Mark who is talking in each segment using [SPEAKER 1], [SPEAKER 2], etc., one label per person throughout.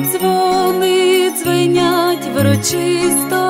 [SPEAKER 1] дзвони дзвенять врочисто.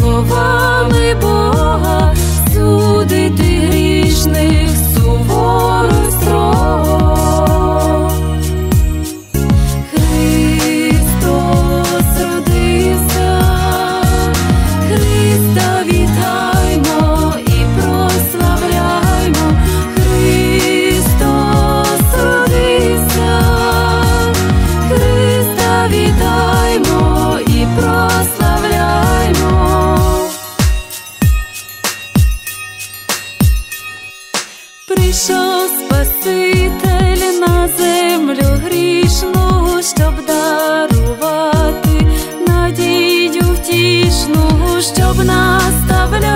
[SPEAKER 1] слова. Що Спаситель на землю грішну, щоб дарувати надію втішну, щоб наставляти.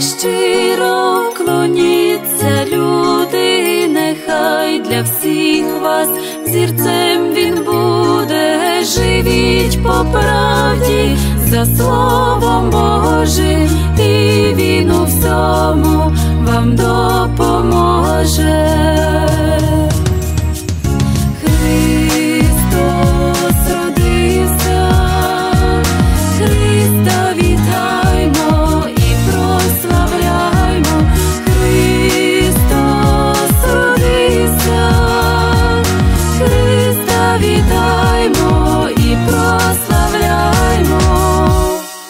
[SPEAKER 1] щиро вклоніться, люди, нехай для всіх вас зірцем він буде, живіть по правді за словом Божим.